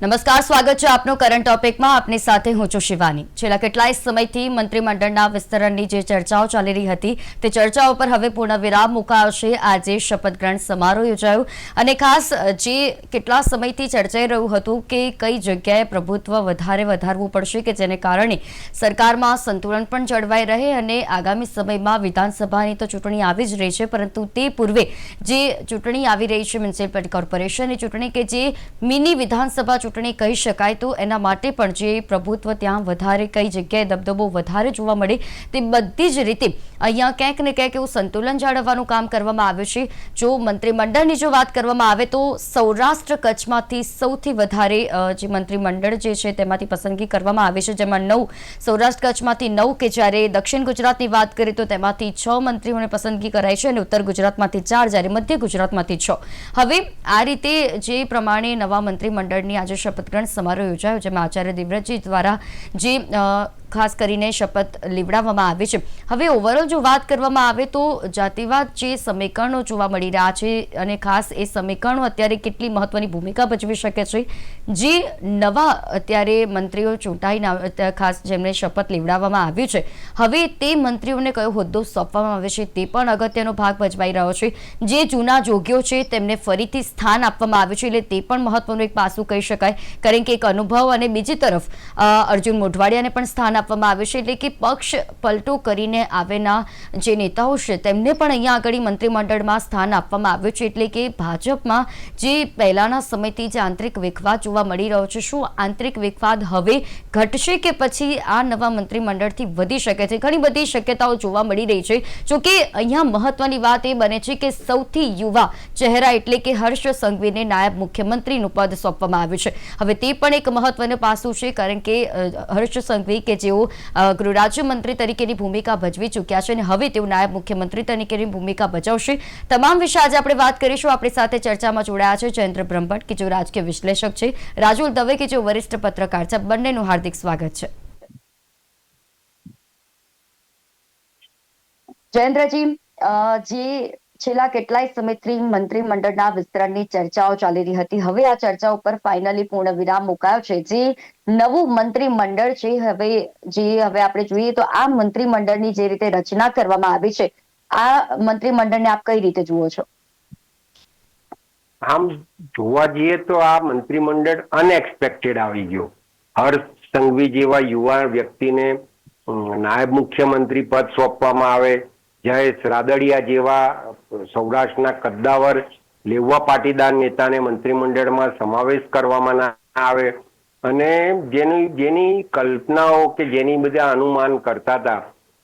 નમસ્કાર, સ્વાગત છે આપનો કરંટ ટોપિકમાં આપની સાથે હું છું શિવાની. છેલ્લા કેટલાય સમયથી મંત્રીમંડળના વિસ્તરણની જે ચર્ચાઓ ચાલી રહી હતી, તે ચર્ચાઓ પર હવે પૂર્ણ વિરામ મુકાશે. આજે શપથ ગ્રહણ સમારોહ યોજાયો અને ખાસ, જે કેટલા સમયથી ચર્ચાઈ રહ્યું હતું કે કઈ જગ્યાએ પ્રભુત્વ વધારે વધારવું પડશે કે જેને કારણે સરકારમાં સંતુલન પણ જળવાઈ રહે અને આગામી સમયમાં વિધાનસભાની તો ચૂંટણી આવી જ રહી છે, પરંતુ તે પૂર્વે જે ચૂંટણી આવી રહી છે, મ્યુનિસિપલ કોર્પોરેશનની ચૂંટણી કે જે મિની વિધાનસભા ચૂંટણી કહી શકાય તો એના માટે પણ જે પ્રભુત્વ ત્યાં વધારે કઈ જગ્યાએ દબદબો વધારે જોવા મળે તે બધી જ રીતે અહીંયા ક્યાંક ને ક્યાંક એવું સંતુલન જાળવવાનું કામ કરવામાં આવ્યું છે. જો મંત્રીમંડળની જો વાત કરવામાં આવે તો સૌરાષ્ટ્ર કચ્છમાંથી સૌથી વધારે જે મંત્રીમંડળ જે છે તેમાંથી પસંદગી કરવામાં આવી છે. જેમાં નવ સૌરાષ્ટ્ર કચ્છમાંથી નવ કે જ્યારે દક્ષિણ ગુજરાતની વાત કરીએ તો તેમાંથી છ મંત્રીઓને પસંદગી કરાઈ છે અને ઉત્તર ગુજરાતમાંથી ચાર, જ્યારે મધ્ય ગુજરાતમાંથી છ. હવે આ રીતે જે પ્રમાણે નવા મંત્રીમંડળની આજે શપથ ગ્રહણ સમારોહ યોજાયો જેમાં આચાર્ય દેવવ્રતજી દ્વારા જે ખાસ કરીને શપથ લેવડાવવામાં આવે છે. હવે ઓવરઓલ જો વાત કરવામાં આવે તો જાતિવાદ જે સમીકરણો જોવા મળી રહ્યા છે અને ખાસ એ સમીકરણો અત્યારે કેટલી મહત્વની ભૂમિકા ભજવી શકે છે, જે નવા અત્યારે મંત્રીઓ ચૂંટાઈને ખાસ જેમને શપથ લેવડાવવામાં આવ્યું છે. હવે તે મંત્રીઓને કયો હોદ્દો સોંપવામાં આવે છે તે પણ અગત્યનો ભાગ ભજવાઈ રહ્યો છે. જે જૂના જોગ્યો છે તેમને ફરીથી સ્થાન આપવામાં આવ્યું છે એટલે તે પણ મહત્વનું એક પાસું કહી શકાય. કારણ કે એક અનુભવ અને બીજી તરફ અર્જુન મોઢવાડિયાને પણ સ્થાન આપવામાં આવ્યું છે એટલે કે પક્ષ પલટો કરીને આવેના જે નેતાઓ છે, તેમને પણ અહીંયા આગળ મંત્રીમંડળમાં સ્થાન આપવામાં આવ્યું છે એટલે કે ભાજપમાં જે પહેલાના સમયથી જે આંતરિક વિખવાદ જોવા મળી રહ્યો છે, શું આંતરિક વિખવાદ હવે ઘટશે કે પછી આ નવા મંત્રીમંડળથી વધી શકે છે? ઘણી બધી શક્યતાઓ જોવા મળી રહી છે. જોકે અહીંયા મહત્વની વાત એ બને છે કે સૌથી યુવા ચહેરા એટલે કે હર્ષ સંઘવીને નાયબ મુખ્યમંત્રીનું પદ સોંપવામાં આવ્યું છે. હવે તે પણ એક મહત્વનું પાસું છે, કારણ કે હર્ષ સંઘવી કે જેઓ ગૃહ તરીકેની ભૂમિકા ભજવી ચૂક્યા છે અને હવે તેઓ નાયબ મુખ્યમંત્રી તરીકેની ભૂમિકા ભજવશે. તમામ વિશે આજે આપણે વાત કરીશું. આપણી સાથે ચર્ચામાં જોડાયા છે જયંત્ર બ્રહ્મભટ્ટ, કે જેઓ રાજકીય વિશ્લેષક છે, રાજુલ દવે, કે જેઓ વરિષ્ઠ પત્રકાર છે. બંનેનું હાર્દિક સ્વાગત છે. જયેન્દ્રજી જે છેલ્લા કેટલાય સમયથી મંત્રીમંડળના વિસ્તરણની ચર્ચાઓ ચાલી રહી હતી. હવે આ ચર્ચા ઉપર ફાઇનલી પૂર્ણ વિરામ મુકાયો છે. જે નવું મંત્રીમંડળ છે, હવે જે હવે આપણે જોઈએ તો આ મંત્રીમંડળની જે રીતે રચના કરવામાં આવી છે, આ મંત્રીમંડળને આપ કઈ રીતે જુઓ છો? આમ જોવા જઈએ તો આ મંત્રીમંડળ અનએક્સપેક્ટેડ આવી ગયો. હર્ષ સંઘવી જેવા યુવા વ્યક્તિને નાયબ મુખ્યમંત્રી પદ સોંપવામાં આવે, જયેશ રાદડિયા જેવા સૌરાષ્ટ્રના કદ્દાવર લેવા પાટીદાર નેતાને મંત્રીમંડળમાં સમાવેશ કરવામાં આવે. અને જેની જેની કલ્પનાઓ કે જેની બધા અનુમાન કરતા હતા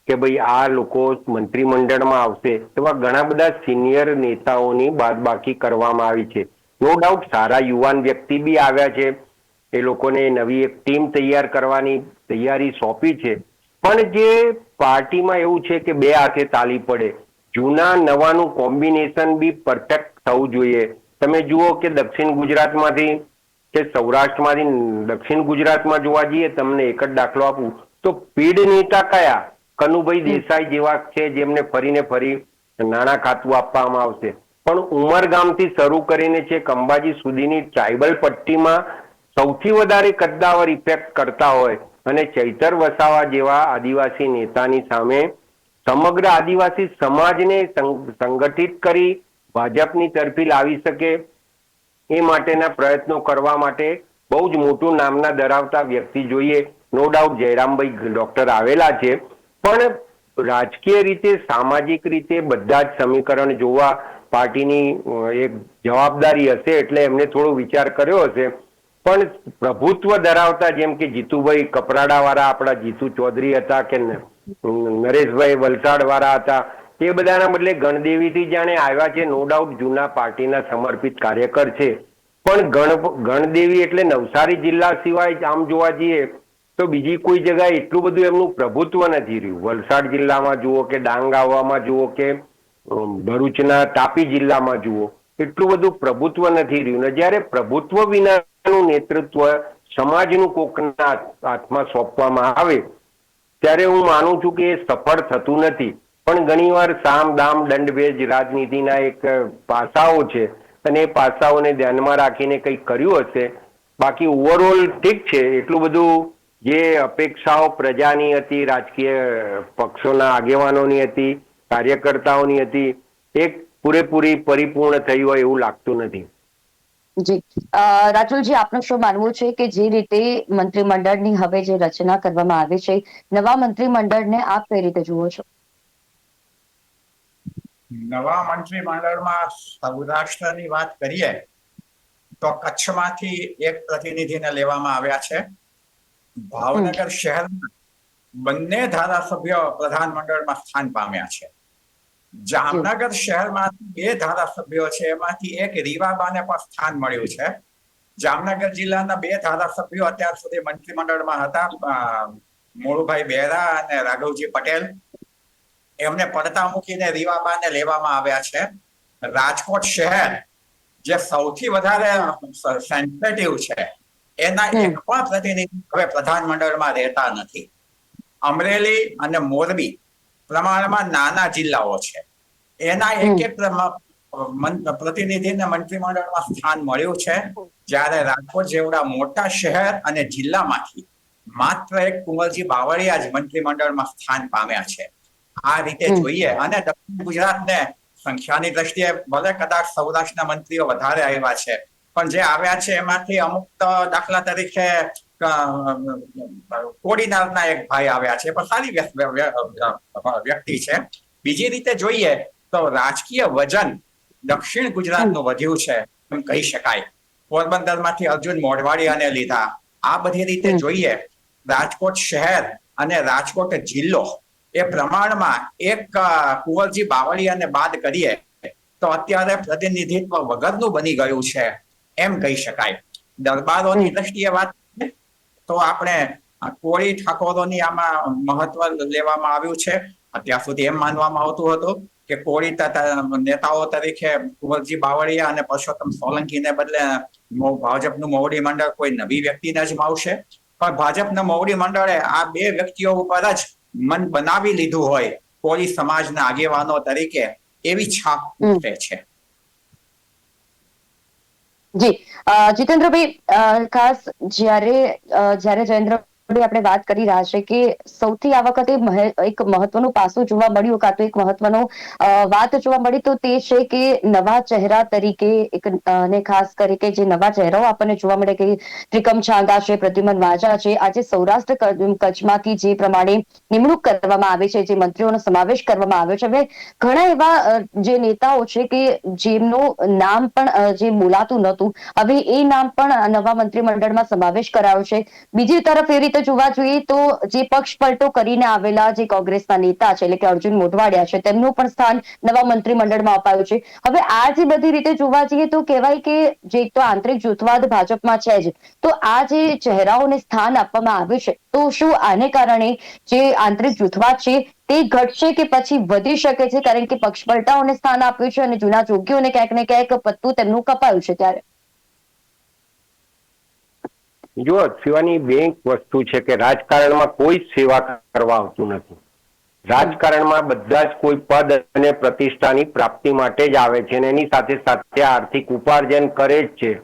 કે ભાઈ આ લોકો મંત્રીમંડળમાં આવશે એવા ઘણા બધા સિનિયર નેતાઓની બાદબાકી કરવામાં આવી છે. નો ડાઉટ, સારા યુવાન વ્યક્તિ બી આવ્યા છે. એ લોકોને નવી એક ટીમ તૈયાર કરવાની તૈયારી સોંપી છે. પણ જે પાર્ટીમાં એવું છે કે બે હાથે તાલી પડે જૂના નવાનું કોમ્બિનેશન બી પરફેક્ટ થવું જોઈએ. તમે જુઓ કે દક્ષિણ ગુજરાતમાંથી કે સૌરાષ્ટ્રમાંથી દક્ષિણ ગુજરાતમાં જોવા જઈએ તમને એક જ દાખલો આપું. તો પીડ નેતા કયા? કનુભાઈ દેસાઈ જેવા છે જેમને ફરીને ફરી નાણાં ખાતું આપવામાં આવશે. પણ ઉમરગામથી શરૂ કરીને છે અંબાજી સુધીની ટ્રાઇબલ પટ્ટીમાં સૌથી વધારે કદ્દાવર ઇફેક્ટ કરતા હોય. અને ચૈતર વસાવા જેવા આદિવાસી નેતાની સામે સમગ્ર આદિવાસી સમાજને સંગઠિત કરી ભાજપની તરફી લાવી શકે એ માટેના પ્રયત્નો કરવા માટે બહુ જ મોટું નામના ધરાવતા વ્યક્તિ જોઈએ. નો ડાઉટ જયરામભાઈ ડોક્ટર આવેલા છે. પણ રાજકીય રીતે, સામાજિક રીતે બધા જ સમીકરણ જોવા પાર્ટીની એક જવાબદારી હશે એટલે એમને થોડો વિચાર કર્યો હશે. પણ પ્રભુત્વ ધરાવતા જેમ કે જીતુભાઈ કપરાડા વાળા આપણા જીતુ ચૌધરી હતા કે ન- નરેશભાઈ વલસાડ વાળા હતા. તે બધાના બદલે ગણદેવીથી જાણે આવ્યા છે નો ડાઉટ જૂના પાર્ટીના સમર્પિત કાર્યકર છે. પણ ગણ, ગણદેવી એટલે નવસારી જિલ્લા સિવાય આમ જોવા જઈએ, તો બીજી કોઈ જગ્યાએ એટલું બધું એમનું પ્રભુત્વ નથી રહ્યું. વલસાડ જિલ્લામાં જુઓ કે ડાંગ આવવામાં જુઓ કે ભરૂચના તાપી જિલ્લામાં જુઓ, એટલું બધું પ્રભુત્વ નથી રહ્યું. ને જ્યારે પ્રભુત્વ વિનાનું નેતૃત્વ સમાજનું કોકના હાથ- હાથમાં સોંપવામાં આવે ત્યારે હું માનું છું કે એ સફળ થતું નથી. પણ ઘણીવાર સામ, દામ, દંડભેજ રાજનીતિના એક પાસાઓ છે અને એ પાસાઓને ધ્યાનમાં રાખીને કંઈક કર્યું હશે, બાકી ઓવરઓલ ઠીક છે. એટલું બધું જે અપેક્ષાઓ પ્રજાની હતી, રાજકીય પક્ષોના આગેવાનોની હતી, કાર્યકર્તાઓની હતી, એક પૂરેપૂરી પરિપૂર્ણ થઈ હોય એવું લાગતું નથી. જી. અ, રાજુલજી આપનું શું માનવું છે કે જે રીતે મંત્રીમંડળની હવે જે રચના કરવામાં આવી છે નવા મંત્રીમંડળને આપ કઈ રીતે જુઓ છો? નવા મંત્રીમંડળમાં સૌરાષ્ટ્રની વાત કરીએ તો કચ્છમાંથી એક પ્રતિનિધિને લેવામાં આવ્યા છે. ભાવનગર શહેરમાં બંને ધારાસભ્યો પ્રધાનમંડળમાં સ્થાન પામ્યા છે. જામનગર શહેરમાંથી બે ધારાસભ્યો છે એમાંથી એક રીવાબાને પણ સ્થાન મળ્યું છે. જામનગર જિલ્લાના બે ધારાસભ્યો અત્યાર સુધી મંત્રીમંડળમાં હતા મોળુભાઈ બેરા અને રાઘવજી પટેલ. એમને પડતા મૂકીને રીવાબાને લેવામાં આવ્યા છે. રાજકોટ શહેર જે સૌથી વધારે સેન્સિટિવ છે એના એક પણ પ્રતિનિધિ હવે પ્રધાનમંડળમાં રહેતા નથી. અમરેલી અને મોરબી પ્રમાણમાં નાના જિલ્લાઓ છે. એના એક એક પ્રતિનિધિને મંત્રીમંડળમાં સ્થાન મળ્યું છે. જ્યારે રાજકોટ જેવડા મોટા શહેર અને જિલ્લામાંથી માત્ર એક કુંવરજી બાવળિયા જ મંત્રીમંડળમાં સ્થાન પામ્યા છે. આ રીતે જોઈએ અને દક્ષિણ ગુજરાતને સંખ્યાની દ્રષ્ટિએ ભલે કદાચ સૌરાષ્ટ્રના મંત્રીઓ વધારે આવ્યા છે પણ જે આવ્યા છે એમાંથી અમુક દાખલા તરીકે અ, કોડીનારના એક ભાઈ આવ્યા છે પણ સારી વ્ય- વ્ય- વ્ય- વ્યક્તિ છે. બીજી રીતે જોઈએ તો રાજકીય વજન દક્ષિણ ગુજરાતનું વધ્યું છે એમ કહી શકાય. પોરબંદરમાંથી અર્જુન મોઢવાડિયાને લીધા. આ બધી રીતે જોઈએ રાજકોટ શહેર અને રાજકોટ જિલ્લો એ પ્રમાણમાં એક કુંવરજી બાવળિયાને બાદ કરીએ તો અત્યારે પ્રતિનિધિત્વ વગરનું બની ગયું છે એમ કહી શકાય. દરબારોની દ્રષ્ટિએ વાત તો આપણે કોળી ઠાકોરોની આમાં મહત્વ લેવામાં આવ્યું છે. અત્યાર સુધી એમ માનવામાં આવતું હતું કે કોળી નેતાઓ તરીકે કુંવરજી બાવળિયા અને પરસોત્તમ સોલંકીને બદલે ભાજપનું મોવડી મંડળ કોઈ નવી વ્યક્તિને જ માવશે. પણ ભાજપના મોવડી મંડળે આ બે વ્યક્તિઓ ઉપર જ મન બનાવી લીધું હોય કોળી સમાજના આગેવાનો તરીકે એવી છાપ છે. જી. જીતેન્દ્રભાઈ ખાસ જ્યારે જ્યારે જયેન્દ્રભાઈ આપણે વાત કરી રહ્યા છે કે સૌથી આ વખતે એક મહત્વનું પાસું જોવા મળ્યું કાં તો એક મહત્વનો વાત જોવા મળી તો તે છે કે નવા ચહેરા તરીકે એક અને ખાસ કરી કે જે નવા ચહેરાઓ આપણને જોવા મળે કે ત્રિકમ છાંગા છે, પ્રદ્યુમન વાજા છે, આજે સૌરાષ્ટ્ર કચ્છમાંથી જે પ્રમાણે નિમણૂક કરવામાં આવી છે, જે મંત્રીઓનો સમાવેશ કરવામાં આવ્યો છે. હવે ઘણા એવા જે નેતાઓ છે કે જેમનું નામ પણ જે બોલાતું નહોતું, હવે એ નામ પણ નવા મંત્રીમંડળમાં સમાવેશ કરાયો છે. બીજી તરફ એ રીતે જોવા જોઈએ તો જે પક્ષ પલટો કરીને આવેલા જે કોંગ્રેસના નેતા છે, એટલે કે અર્જુન મોઢવાડિયા છે, તેમનું પણ સ્થાન નવા મંત્રીમંડળમાં અપાયું છે. હવે આ જે બધી રીતે જોવા જઈએ તો કહેવાય કે જે એક તો આંતરિક જૂથવાદ ભાજપમાં છે જ. તો આ જે ચહેરાઓને સ્થાન આપવામાં આવ્યું છે, તો શું આને કારણે જે આંતરિક જૂથવાદ છે, તે ઘટશે કે પછી વધી શકે છે? કારણ કે પક્ષ પલટાઓને સ્થાન આપ્યું છે અને જૂના જોગીઓને ક્યાંક ને ક્યાંક પત્તું તેમનું કપાયું છે ત્યારે. જો શિવાની બે વસ્તુ છે કે રાજકારણમાં કોઈ સેવા કરવા આવતું નથી. રાજકારણમાં બધા જ કોઈ પદ અને પ્રતિષ્ઠાની પ્રાપ્તિ માટે જ આવે છે અને એની સાથે સાથે આર્થિક ઉપાર્જન કરે જ છે.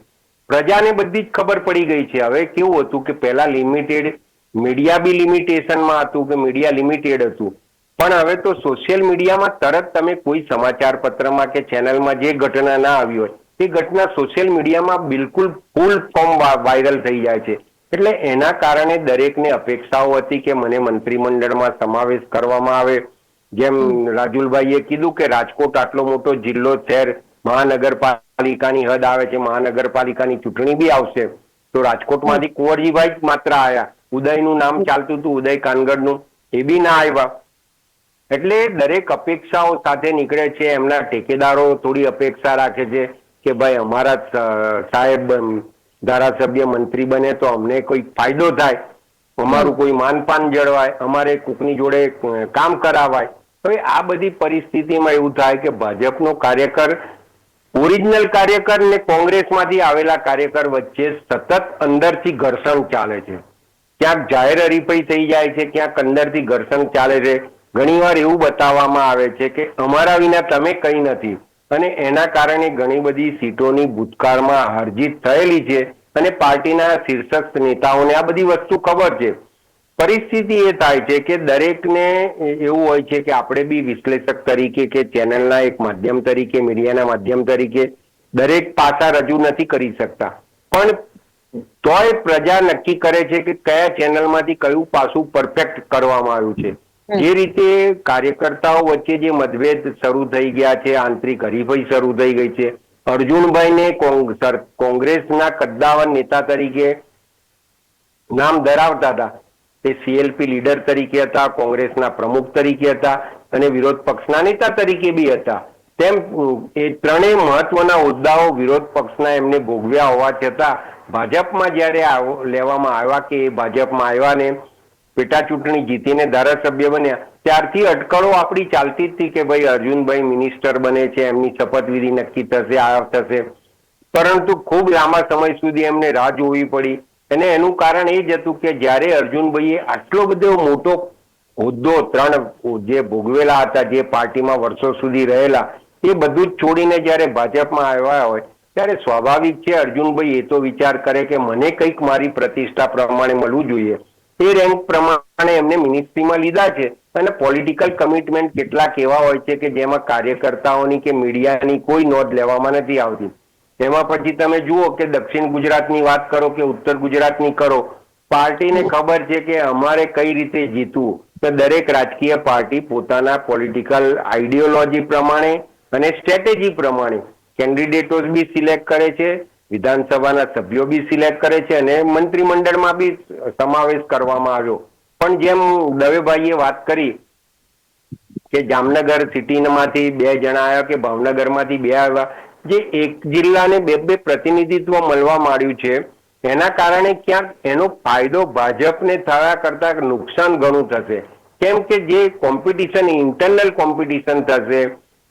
પ્રજાને બધી જ ખબર પડી ગઈ છે. હવે કેવું હતું કે પહેલા લિમિટેડ મીડિયા બી લિમિટેશનમાં હતું કે મીડિયા લિમિટેડ હતું. પણ હવે તો સોશિયલ મીડિયામાં તરત તમે કોઈ સમાચાર પત્રમાં કે ચેનલમાં જે ઘટના ના આવી હોય તે ઘટના સોશિયલ મીડિયામાં બિલકુલ ફૂલ ફોર્મ વાયરલ થઈ જાય છે. એટલે એના કારણે દરેકને અપેક્ષાઓ હતી કે મને મંત્રીમંડળમાં સમાવેશ કરવામાં આવે. જેમ રાજુલભાઈએ કીધું કે રાજકોટ આટલો મોટો જિલ્લો શહેર મહાનગરપાલિકાની હદ આવે છે મહાનગરપાલિકાની ચૂંટણી બી આવશે. તો રાજકોટમાંથી કુંવરજીભાઈ જ માત્ર આયા. ઉદયનું નામ ચાલતું હતું ઉદય કાનગડનું. એ બી ના આવ્યા એટલે દરેક અપેક્ષાઓ સાથે નીકળે છે એમના ટેકેદારો થોડી અપેક્ષા રાખે છે. કે ભાઈ અમારા સાહેબ ધારાસભ્ય મંત્રી બને તો અમને કોઈ ફાયદો થાય. અમારું કોઈ માનપાન જળવાય. અમારે કોકની જોડે કામ કરાવાય. હવે આ બધી પરિસ્થિતિમાં એવું થાય કે ભાજપનો કાર્યકર ઓરિજિનલ કાર્યકર ને કોંગ્રેસમાંથી આવેલા કાર્યકર વચ્ચે સતત અંદરથી ઘર્ષણ ચાલે છે. ક્યાંક જાહેર હરીફાઈ થઈ જાય છે ક્યાંક અંદરથી ઘર્ષણ ચાલે છે. ઘણીવાર એવું બતાવવામાં આવે છે કે અમારા વિના તમે કંઈ નથી. અને એના કારણે ઘણી બધી સીટોની ભૂતકાળમાં હારજીત થયેલી છે અને પાર્ટીના શીર્ષક નેતાઓને આ બધી વસ્તુ ખબર છે. પરિસ્થિતિ એ થાય છે કે દરેકને એવું હોય છે કે આપણે બી વિશ્લેષક તરીકે કે ચેનલના એક માધ્યમ તરીકે, મીડિયાના માધ્યમ તરીકે દરેક પાસા રજૂ નથી કરી શકતા. પણ તોય પ્રજા નક્કી કરે છે કે કયા ચેનલમાંથી કયું પાસું પરફેક્ટ કરવામાં આવ્યું છે. જે રીતે કાર્યકર્તાઓ વચ્ચે જે મતભેદ શરૂ થઈ ગયા છે, આંતરિક હરીફાઈ શરૂ થઈ ગઈ છે. અર્જુનભાઈને કોંગ્રેસના કદ્દાવર નેતા તરીકે નામ ધરાવતા હતા. તે સીએલપી લીડર તરીકે હતા, કોંગ્રેસના પ્રમુખ તરીકે હતા અને વિરોધ પક્ષના નેતા તરીકે બી હતા. તેમ એ ત્રણેય મહત્વના હોદ્દાઓ વિરોધ પક્ષના એમને ભોગવ્યા હોવા છતાં ભાજપમાં જ્યારે લેવામાં આવ્યા કે ભાજપમાં આવ્યા ને પેટા ચૂંટણી જીતીને ધારાસભ્ય બન્યા. ત્યારથી અટકળો આપણી ચાલતી હતી કે ભાઈ અર્જુનભાઈ મિનિસ્ટર બને છે, એમની શપથવિધિ નક્કી થશે, આ થશે. પરંતુ ખૂબ લાંબા સમય સુધી એમને રાહ જોવી પડી. અને એનું કારણ એ જ હતું કે જ્યારે અર્જુનભાઈએ આટલો બધો મોટો હોદ્દો, ત્રણ જે ભોગવેલા હતા, જે પાર્ટીમાં વર્ષો સુધી રહેલા, એ બધું જ છોડીને જ્યારે ભાજપમાં આવ્યા હોય, ત્યારે સ્વાભાવિક છે અર્જુનભાઈ એ તો વિચાર કરે કે મને કંઈક મારી પ્રતિષ્ઠા પ્રમાણે મળવું જોઈએ. એ રેન્ક પ્રમાણે એમને મિનિસ્ટ્રીમાં લીધા છે. અને પોલિટિકલ કમિટમેન્ટ કેટલાક એવા હોય છે કે જેમાં કાર્યકર્તાઓની કે મીડિયાની કોઈ નોંધ લેવામાં નથી આવતી. એમાં પછી તમે જુઓ કે દક્ષિણ ગુજરાતની વાત કરો કે ઉત્તર ગુજરાતની કરો, પાર્ટીને ખબર છે કે અમારે કઈ રીતે જીતવું? તો દરેક રાજકીય પાર્ટી પોતાના પોલિટિકલ આઈડિયોલોજી પ્રમાણે અને સ્ટ્રેટેજી પ્રમાણે કેન્ડિડેટો બી સિલેક્ટ કરે છે. વિધાનસભાના સભ્યો બી સિલેક્ટ કરે છે અને મંત્રીમંડળમાં બી સમાવેશ કરવામાં આવ્યો. પણ જેમ દવેભાઈએ વાત કરી કે જામનગર સિટીમાંથી બે જણા આવ્યા કે ભાવનગરમાંથી બે આવ્યા જે એક જિલ્લાને બે બે પ્રતિનિધિત્વ મળવા માંડ્યું છે એના કારણે ક્યાંક એનો ફાયદો ભાજપને થયા કરતા નુકસાન ઘણું થશે. કેમ કે જે કોમ્પિટિશન ઇન્ટરનલ કોમ્પિટિશન થશે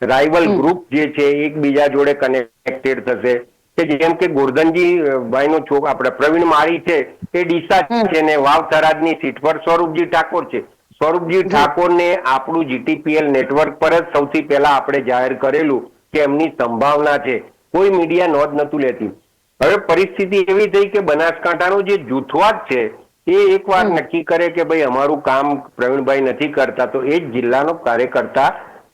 રાઇવલ ગ્રુપ જે છે એકબીજા જોડે કનેક્ટેડ થશે. કે જેમ કે ગોરધનજી ભાઈ નો છોક આપણે પ્રવીણ માળી છે એ ડીસા છે ને વાવ થરાદની સીટ પર સ્વરૂપજી ઠાકોર છે. સ્વરૂપજી ઠાકોરને આપણું જીટીપીએલ નેટવર્ક પર જ સૌથી પહેલા આપણે જાહેર કરેલું કે એમની સંભાવના છે. કોઈ મીડિયા નોંધ નતું લેતી. હવે પરિસ્થિતિ એવી થઈ કે બનાસકાંઠાનો જે જૂથવાદ છે એ એકવાર નક્કી કરે કે ભાઈ અમારું કામ પ્રવીણભાઈ નથી કરતા તો એ જ જિલ્લાનો કાર્યકર્તા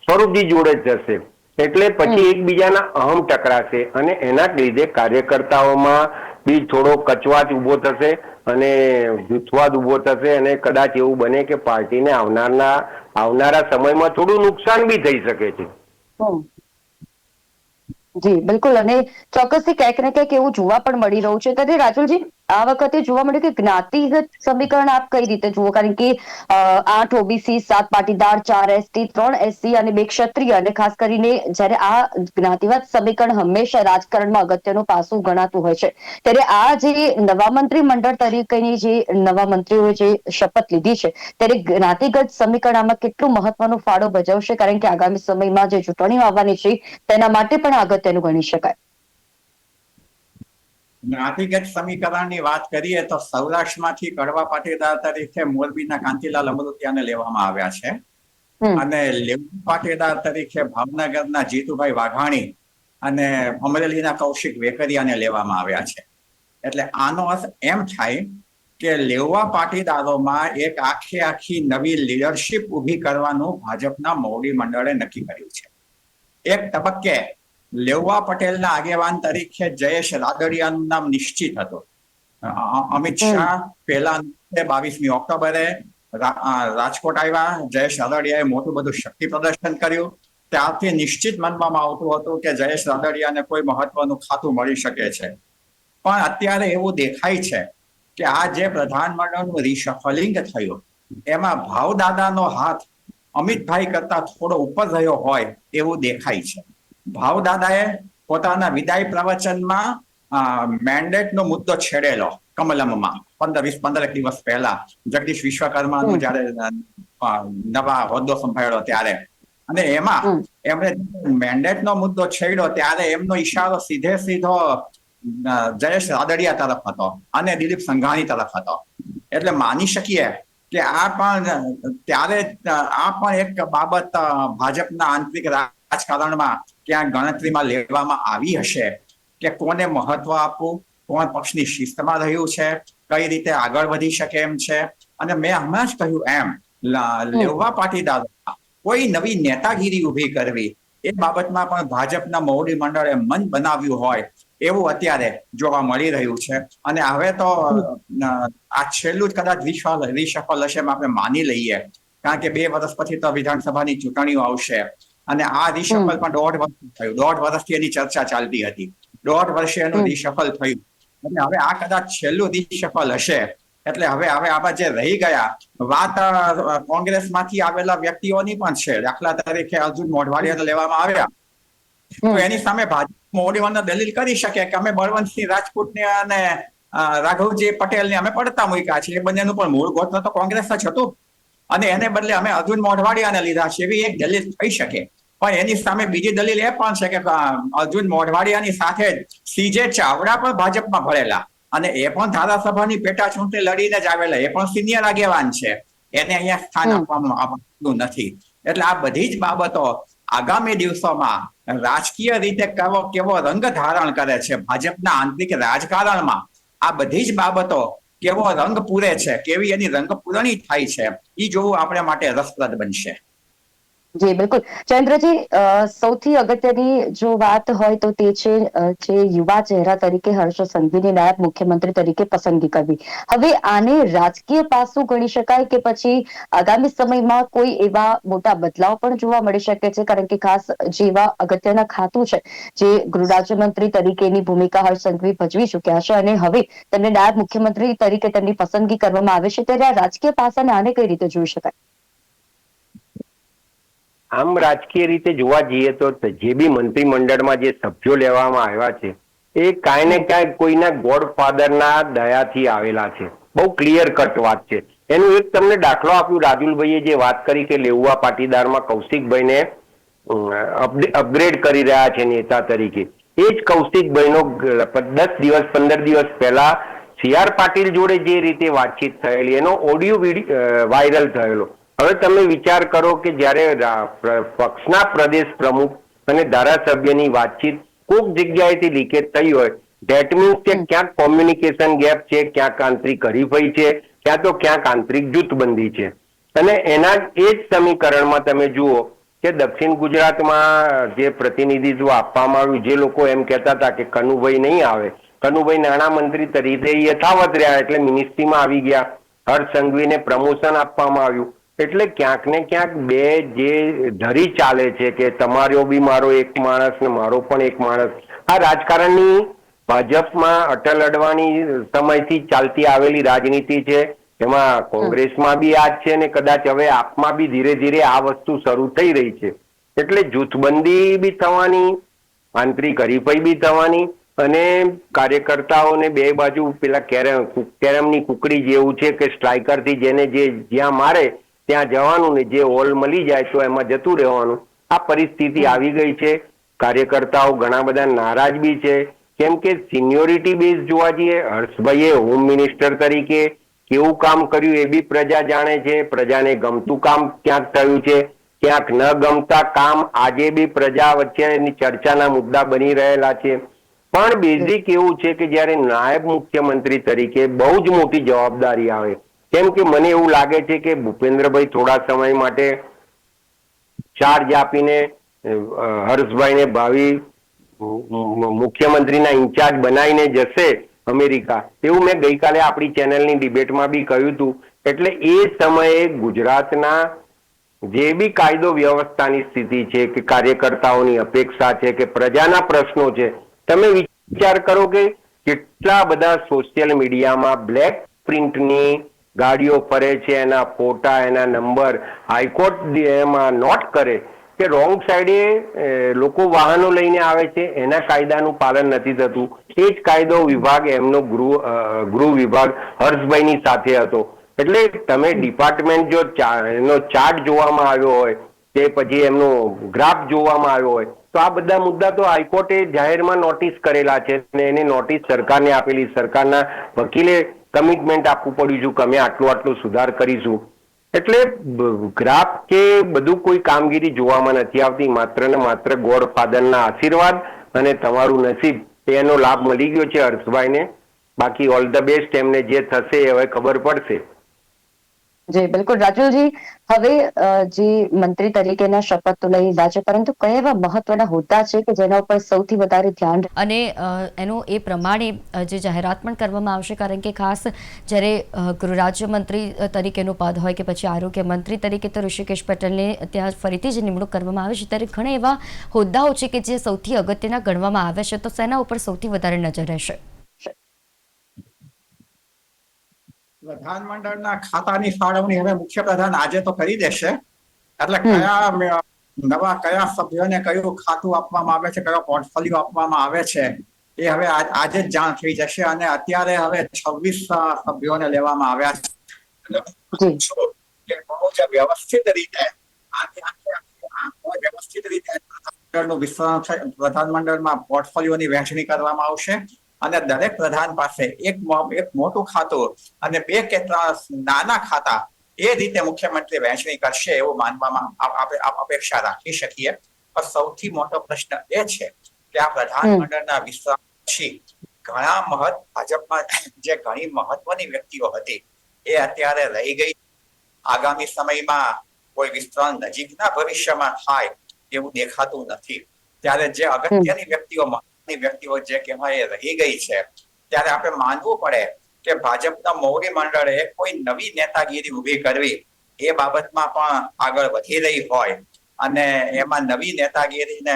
સ્વરૂપજી જોડે જ જશે. એટલે પછી એકબીજાના અહમ ટકરાશે અને એના લીધે કાર્યકર્તાઓમાં બી થોડો કચવાટ ઊભો થશે અને જૂથવાદ ઊભો થશે અને કદાચ એવું બને કે પાર્ટીને આવનારના આવનારા સમયમાં થોડું નુકસાન બી થઈ શકે છે. જી બિલકુલ. અને ચોક્કસથી ક્યાંક ને ક્યાંક એવું જોવા પણ મળી રહ્યું છે. ત્યારે રાજુલજી આ વખતે જોવા મળ્યું કે જ્ઞાતિગત સમીકરણ આપ કઈ રીતે જુઓ? કારણ કે આઠ ઓબીસી સાત પાટીદાર, ચાર એસટી ત્રણ એસસી અને બે ક્ષત્રિય. અને ખાસ કરીને જ્યારે આ જ્ઞાતિવાદ સમીકરણ હંમેશા રાજકારણમાં અગત્યનું પાસું ગણાતું હોય છે. ત્યારે આ જે નવા મંત્રી મંડળ તરીકેની જે નવા મંત્રીઓએ જે શપથ લીધી છે, ત્યારે જ્ઞાતિગત સમીકરણ આમાં કેટલું મહત્વનો ફાળો ભજવશે? કારણ કે આગામી સમયમાં જે ચૂંટણીઓ આવવાની છે, તેના માટે પણ અગત્યનું ગણી શકાય. જ્ઞાતિગત સમીકરણની વાત કરીએ તો સૌરાષ્ટ્રમાંથી કડવા પાટીદાર તરીકે મોરબીના કાંતિલાલ અમૃતિયાને લેવામાં આવ્યા છે. અને લેવું પાટીદાર તરીકે ભાવનગરના જીતુભાઈ વાઘાણી અને અમરેલીના કૌશિક વેકરિયાને લેવામાં આવ્યા છે. એટલે આનો અર્થ એમ થાય કે લેવા પાટીદારોમાં એક આખી આખી નવી લીડરશિપ ઊભી કરવાનું ભાજપના મોવડી મંડળે નક્કી કર્યું છે. એક તબક્કે લેવા પટેલના આગેવાન તરીકે જયેશ રાદડિયાનું નામ નિશ્ચિત હતું. અમિત શાહ પહેલા બાવીસમી ઓક્ટોબરે રાજકોટ આવ્યા. જયેશ રાદડિયાએ મોટું બધું શક્તિ પ્રદર્શન કર્યું. ત્યારથી નિશ્ચિત માનવામાં આવતું હતું કે જયેશ રાદડિયાને કોઈ મહત્વનું ખાતું મળી શકે છે. પણ અત્યારે એવું દેખાય છે કે આ જે પ્રધાનમંડળનું રિશફલિંગ થયું એમાં ભાવદાદાનો હાથ અમિતભાઈ કરતા થોડો ઉપર રહ્યો હોય એવું દેખાય છે. ભાવદાદાએ પોતાના વિદાય પ્રવચનમાં મેન્ડેટનો મુદ્દો છેડેલો કમલમમાં. પંદર વીસ પંદર એક દિવસ પહેલા જગદીશ વિશ્વકર્માનું જયારે નવા હોદ્દો સંભાળ્યો ત્યારે. અને એમાં. એમણે મેન્ડેટનો મુદ્દો છેડ્યો ત્યારે એમનો ઈશારો સીધે સીધો જયેશ રાદડિયા તરફ હતો અને દિલીપ સંઘાણી તરફ હતો. એટલે માની શકીએ કે આ પણ ત્યારે આ પણ એક બાબત ભાજપના આંતરિક રાજકારણમાં ક્યાં ગણતરીમાં લેવામાં આવી હશે કે કોને મહત્વ આપવું કોણ પક્ષની શિસ્તમાં રહ્યું છે કઈ રીતે આગળ વધી શકે એમ છે. અને મેં હમણાં જ કહ્યું એમ લેવા પાટીદાર કોઈ નવી નેતાગીરી ઊભી કરવી એ બાબતમાં પણ ભાજપના મોવડી મંડળે મન બનાવ્યું હોય એવું અત્યારે જોવા મળી રહ્યું છે. અને હવે તો આ છેલ્લું જ કદાચ વિશ્વ રિશફલ હશે એમ આપણે માની લઈએ. કારણ કે બે વર્ષ પછી તો વિધાનસભાની ચૂંટણીઓ આવશે. અને આ રિશફલ પણ દોઢ વર્ષ થયું. દોઢ વર્ષથી એની ચર્ચા ચાલતી હતી. દોઢ વર્ષે એનું રિશફલ થયું. અને હવે આ કદાચ છેલ્લું રિશફલ હશે. એટલે હવે હવે આમાં જે રહી ગયા વાત કોંગ્રેસ કોંગ્રેસમાંથી આવેલા વ્યક્તિઓની પણ છે. દાખલા તરીકે અર્જુન મોઢવાડિયાને લેવામાં આવ્યા. તો એની સામે ભાજપ મોવડીવાળાને દલીલ કરી શકે કે અમે બળવંતસિંહ રાજપૂતને અને રાઘવજી રાઘવજી પટેલને અમે પડતા મૂક્યા છે એ બંનેનું પણ મૂળ ગોત્ર તો કોંગ્રેસ જ હતું. અને એને બદલે અમે અર્જુન મોઢવાડિયાને લીધા છે. એવી એક દલીલ થઈ શકે. પણ એની સામે બીજી દલીલ એ પણ છે કે અર્જુન મોઢવાડિયાની સાથે જ સીજે ચાવડા પણ ભાજપમાં ભળેલા. અને એ પણ ધારાસભાની પેટા ચૂંટણી લડીને જ આવેલા. એ પણ સિનિયર આગેવાન છે. એને અહીંયા સ્થાન. આપવામાં આવતું નથી. એટલે આ બધી જ બાબતો આગામી દિવસોમાં રાજકીય રીતે કેવો કેવો રંગ ધારણ કરે છે ભાજપના આંતરિક રાજકારણમાં આ બધી જ બાબતો કેવો રંગ પૂરે છે કેવી એની રંગ પૂરણી થાય છે એ જોવું આપણે માટે રસપ્રદ બનશે. જી, બિલકુલ. ચંદ્રજી સૌથી અગત્યની જો વાત હોય તો તે છે જે યુવા ચહેરા તરીકે હર્ષ સંઘવીની નાયબ મુખ્યમંત્રી તરીકે પસંદગી કરવી. હવે આને રાજકીય પાસું ગણી શકાય કે પછી આગામી સમયમાં કોઈ એવા મોટા બદલાવ પણ જોવા મળી શકે છે? કારણ કે ખાસ જે એવા અગત્યના ખાતું છે, જે ગૃહ રાજ્યમંત્રી તરીકેની ભૂમિકા હર્ષ સંઘવી ભજવી ચુક્યા છે અને હવે તેમને નાયબ મુખ્યમંત્રી તરીકે તેમની પસંદગી કરવામાં આવે છે. ત્યારે આ રાજકીય પાસાને આને કઈ રીતે જોઈ શકાય? આમ રાજકીય રીતે જોવા જઈએ તો જે બી મંત્રીમંડળમાં જે સભ્યો લેવામાં આવ્યા છે, એ કાંઈ ને કાંઈ કોઈના ગોડફાધરના દયાથી આવેલા છે. બહુ ક્લિયર કટ વાત છે. એનું એક તમને દાખલો આપ્યું, રાજુલભાઈએ જે વાત કરી કે લેઉવા પાટીદારમાં કૌશિકભાઈને અપગ્રેડ કરી રહ્યા છે નેતા તરીકે. એ જ કૌશિકભાઈનો દસ દિવસ, પંદર દિવસ પહેલા સી આર પાટીલ જોડે જે રીતે વાતચીત થયેલી, એનો ઓડિયો વાયરલ થયેલો. હવે તમે વિચાર કરો કે જ્યારે પક્ષના પ્રદેશ પ્રમુખ અને ધારાસભ્યની વાતચીત કોઈક જગ્યાએથી લીકેજ થઈ હોય ધેટ મીન્સ કે ક્યાંક કોમ્યુનિકેશન ગેપ છે ક્યાંક આંતરિક હરીફાઈ છે ક્યાં તો ક્યાંક આંતરિક જૂથબંધી છે. અને એના એ જ સમીકરણમાં તમે જુઓ કે દક્ષિણ ગુજરાતમાં જે પ્રતિનિધિત્વ આપવામાં આવ્યું જે લોકો એમ કહેતા હતા કે કનુભાઈ નહીં આવે. કનુભાઈ નાણામંત્રી તરીકે યથાવત રહ્યા એટલે મિનિસ્ટ્રીમાં આવી ગયા. હર્ષ સંઘવીને પ્રમોશન આપવામાં આવ્યું. એટલે ક્યાંક ને ક્યાંક બે જે ધરી ચાલે છે કે તમારો બી મારો એક માણસ ને મારો પણ એક માણસ. આ રાજકારણની ભાજપમાં અટલ અડવાની સમયથી ચાલતી આવેલી રાજનીતિ છે. એમાં કોંગ્રેસમાં બી આ છે ને કદાચ હવે આપમાં બી ધીરે ધીરે આ વસ્તુ શરૂ થઈ રહી છે. એટલે જૂથબંધી બી થવાની, આંતરિક હરીફાઈ બી થવાની અને કાર્યકર્તાઓને બે બાજુ પેલા કેરમ, કેરમની કુકડી જેવું છે કે સ્ટ્રાઇકરથી જેને જે જ્યાં મારે ત્યાં જવાનું ને જે હોલ મળી જાય તો એમાં જતું રહેવાનું. આ પરિસ્થિતિ આવી ગઈ છે. કાર્યકર્તાઓ ઘણા બધા નારાજ બી છે. કેમ કે સિનિયોરિટી બેઝ જોવા જઈએ, હર્ષભાઈએ હોમ મિનિસ્ટર તરીકે કેવું કામ કર્યું એ બી પ્રજા જાણે છે. પ્રજાને ગમતું કામ ક્યાંક થયું છે. ક્યાંક ન ગમતા કામ આજે બી પ્રજા વચ્ચેની ચર્ચાના મુદ્દા બની રહેલા છે. પણ બેઝિક એવું છે કે જ્યારે નાયબ મુખ્યમંત્રી તરીકે બહુ જ મોટી જવાબદારી આવે કેમ કે મને એવું લાગે છે કે ભૂપેન્દ્રભાઈ થોડા સમય માટે ચાર્જ આપીને હર્ષભાઈને ભાવિ મુખ્યમંત્રીના ઇન્ચાર્જ બનાવીને જશે અમેરિકા. એવું મેં ગઈકાલે આપણી ચેનલની ડિબેટમાં બી કહ્યું હતું. એટલે એ સમયે ગુજરાતના જે બી કાયદો વ્યવસ્થાની સ્થિતિ છે કે કાર્યકર્તાઓની અપેક્ષા છે કે પ્રજાના પ્રશ્નો છે, તમે વિચાર કરો કે કેટલા બધા સોશિયલ મીડિયામાં બ્લેક પ્રિન્ટની ગાડીઓ ફરે છે, એના ફોટા, એના નંબર હાઈકોર્ટ એમાં નોટ કરે કે રોંગ સાઈડે લોકો વાહનો લઈને આવે છે, એના કાયદાનું પાલન નથી થતું. એ જ કાયદો વિભાગ, એમનો ગૃહ ગૃહ વિભાગ હર્ષભાઈની સાથે હતો. એટલે તમે ડિપાર્ટમેન્ટ જો એનો ચાર્ટ જોવામાં આવ્યો હોય તે પછી એમનો ગ્રાફ જોવામાં આવ્યો હોય, તો આ બધા મુદ્દા તો હાઈકોર્ટે જાહેરમાં નોટિસ કરેલા છે અને એની નોટિસ સરકારને આપેલી. સરકારના વકીલે કમિટમેન્ટ આપવું પડ્યું છે કે અમે આટલું આટલું સુધાર કરીશું. એટલે ગ્રાફ કે બધું કોઈ કામગીરી જોવામાં નથી આવતી. માત્ર ને માત્ર ગોડ ફાધરના આશીર્વાદ અને તમારું નસીબ. એનો લાભ મળી ગયો છે હર્ષભાઈને બાકી ઓલ ધ બેસ્ટ એમને જે થશે એ હવે ખબર પડશે. જી, બિલકુલ. રાજુલજી, હવે જે મંત્રી તરીકેના શપથ તો લઈ લીધા છે, પરંતુ કયા એવા મહત્વના હોદ્દા છે કે જેના ઉપર સૌથી વધારે ધ્યાન અને એનો એ પ્રમાણે જે જાહેરાત પણ કરવામાં આવશે, કારણ કે ખાસ જ્યારે ગૃહ રાજ્યમંત્રી તરીકેનું પદ હોય કે પછી આરોગ્ય મંત્રી તરીકે તો ઋષિકેશ પટેલને ત્યાં ફરીથી જ નિમણૂક કરવામાં આવે છે. ત્યારે ઘણા એવા હોદ્દાઓ છે કે જે સૌથી અગત્યના ગણવામાં આવે છે, તો સેના ઉપર સૌથી વધારે નજર રહેશે. પ્રધાનમંડળના ખાતાની ફાળવણી હવે મુખ્યપ્રધાન આજે તો કરી દેશે. એટલે કયા નવા કયા સભ્યોને કયું ખાતું આપવામાં આવે છે કયો પોર્ટફોલિયો આપવામાં આવે છે એ હવે આજે જ જાણ થઈ જશે અને અત્યારે હવે છવ્વીસ સભ્યોને લેવામાં આવ્યા છે. બહુ જ વ્યવસ્થિત રીતે વ્યવસ્થિત રીતે પ્રધાનમંડળમાં પોર્ટફોલિયોની વહેંચણી કરવામાં આવશે. અને દરેક પ્રધાન પાસે એક એક મોટું ખાતું અને બે કે નાના ખાતા એ રીતે મુખ્યમંત્રી વહેંચણી કરશે એવું માનવામાં અપેક્ષા રાખી શકીએ. પણ સૌથી મોટો પ્રશ્ન એ છે કે આ પ્રધાનમંડળના વિશ્વાસ પછી ઘણા મહત ભાજપમાં જે ઘણી મહત્વની વ્યક્તિઓ હતી એ અત્યારે રહી ગઈ. આગામી સમયમાં કોઈ વિસ્તરણ નજીકના ભવિષ્યમાં થાય એવું દેખાતું નથી. ત્યારે જે અગત્યની વ્યક્તિઓ મહત્વની વ્યક્તિઓ જે કહેવાય રહી ગઈ છે. ત્યારે આપણે માનવું પડે કે ભાજપના મોવડી મંડળે કોઈ નવી નેતાગીરી ઊભી કરવી એ બાબતમાં પણ આગળ વધી રહી હોય અને એમાં નવી નેતાગીરીને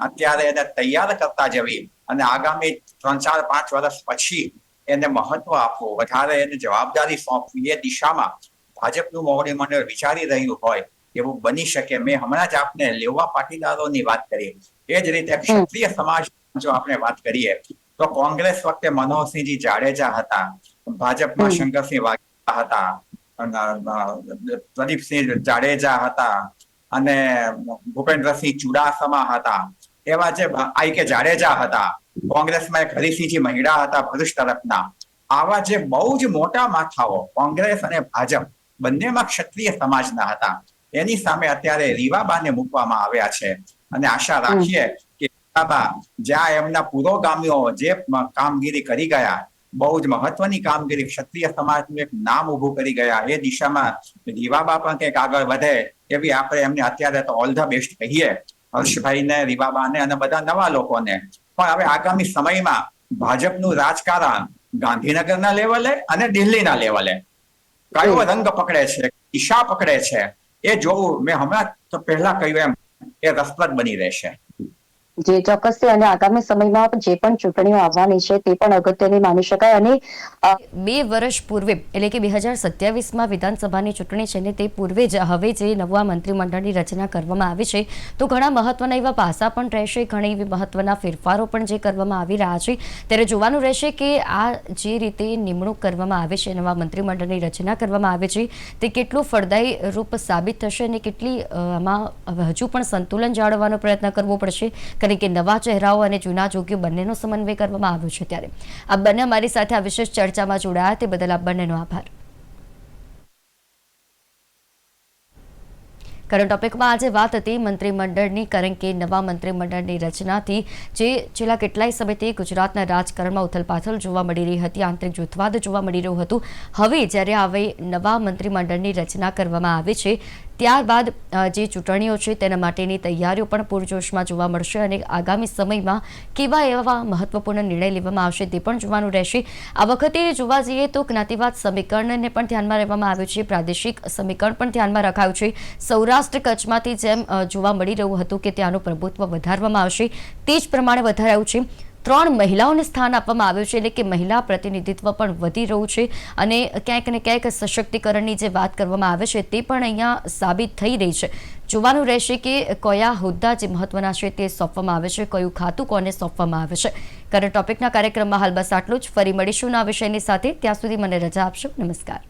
અત્યારે એને તૈયાર કરતા જવી અને આગામી ત્રણ ચાર પાંચ વર્ષ પછી એને મહત્વ આપવું વધારે એને જવાબદારી સોંપવી એ દિશામાં ભાજપનું મોવડી મંડળ વિચારી રહ્યું હોય એવું બની શકે. મેં હમણાં જ આપને લેવા પાટીદારોની વાત કરી. એ જ રીતે ક્ષત્રિય સમાજ જો આપણે વાત કરીએ તો કોંગ્રેસ વખતે મનોહરસિંહજી જાડેજા હતા ભાજપમાં. શંકરસિંહ વાઘેલા હતા પ્રદીપસિંહ જાડેજા હતા અને ભૂપેન્દ્રસિંહ ચુડાસમા હતા. એવા જે આઈ કે જાડેજા હતા કોંગ્રેસમાં એક હરિસિંહજી મહિડા હતા ભરૂચ તરફના. આવા જે બહુ જ મોટા માથાઓ કોંગ્રેસ અને ભાજપ બંનેમાં ક્ષત્રિય સમાજના હતા. એની સામે અત્યારે રીવાબાને મૂકવામાં આવ્યા છે. અને આશા રાખીએ કે રીવાબા જ્યાં એમના પુરોગામીઓ જે કામગીરી કરી ગયા બહુ જ મહત્વની કામગીરી ક્ષત્રિય સમાજનું એક નામ ઊભું કરી ગયા એ દિશામાં રીવાબા પણ કંઈક આગળ વધે એવી આપણે એમને અત્યારે તો ઓલ ધ બેસ્ટ કહીએ હર્ષભાઈને રીવાબાને અને બધા નવા લોકોને. પણ હવે આગામી સમયમાં ભાજપનું રાજકારણ ગાંધીનગરના લેવલે અને દિલ્હીના લેવલે કયો રંગ પકડે છે દિશા પકડે છે એ જોવું મેં હમણાં તો પહેલા કહ્યું એમ એ રસપ્રદ બની રહેશે. જે ચોક્કસથી અને આગામી સમયમાં જે પણ ચૂંટણીઓ આવવાની છે તે પણ અગત્યની માની શકાય અને બે વર્ષ પૂર્વે, એટલે કે બે હજાર સત્યાવીસમાં વિધાનસભાની ચૂંટણી છે ને તે પૂર્વે જ હવે જે નવા મંત્રીમંડળની રચના કરવામાં આવી છે, તો ઘણા મહત્વના એવા પાસા પણ રહેશે, ઘણી એવી મહત્વના ફેરફારો પણ જે કરવામાં આવી રહ્યા છે, ત્યારે જોવાનું રહેશે કે આ જે રીતે નિમણૂક કરવામાં આવે છે, નવા મંત્રીમંડળની રચના કરવામાં આવે છે, તે કેટલું ફળદાયી રૂપ સાબિત થશે અને કેટલી આમાં હજુ પણ સંતુલન જાળવવાનો પ્રયત્ન કરવો પડશે કારણ કે નવા ચહેરાઓ અને જૂના જોગીઓ બંનેનો સમન્વય કરવામાં આવ્યો છે ત્યારે. આ બંને અમારી સાથે આ વિશેષ ચર્ચામાં જોડાયા તે બદલ આ બંનેનો આભાર. કરંટ ટોપિકમાં આજે વાત હતી મંત્રીમંડળની, કારણ કે નવા મંત્રીમંડળની રચનાથી જે છેલ્લા કેટલાય સમયથી ગુજરાતના રાજકારણમાં ઉથલપાથલ જોવા મળી રહી હતી, આંતરિક જૂથવાદ જોવા મળી રહ્યું હતું. હવે જ્યારે હવે નવા મંત્રીમંડળની રચના કરવામાં આવે છે ત્યારબાદ જે ચૂંટણીઓ છે તેના માટેની તૈયારીઓ પણ પૂરજોશમાં જોવા મળશે અને આગામી સમયમાં કેવા એવા મહત્વપૂર્ણ નિર્ણય લેવામાં આવશે તે પણ જોવાનું રહેશે. આ વખતે જોવા જઈએ તો જ્ઞાતિવાદ સમીકરણને પણ ધ્યાનમાં લેવામાં આવ્યું છે. પ્રાદેશિક સમીકરણ પણ ધ્યાનમાં રખાયું છે. સૌરાષ્ટ્ર કચ્છમાંથી જેમ જોવા મળી રહ્યું હતું કે ત્યાંનું પ્રભુત્વ વધારવામાં આવશે. તે જ પ્રમાણે વધારાયું છે. ત્રણ મહિલાઓને સ્થાન આપવામાં આવ્યું છે, એટલે કે મહિલા પ્રતિનિધિત્વ પણ વધી રહ્યું છે અને ક્યાંક ને ક્યાંક સશક્તિકરણની જે વાત કરવામાં આવે છે તે પણ અહીંયા સાબિત થઈ રહી છે. જોવાનું રહેશે કે કયા હોદ્દા જે મહત્વના છે તે સોંપવામાં આવે છે, કયું ખાતું કોને સોંપવામાં આવે છે. કરંટ ટોપિકના કાર્યક્રમમાં હાલ બસ આટલું જ. ફરી મળીશું આ વિષયની સાથે. ત્યાં સુધી મને રજા આપશો. નમસ્કાર.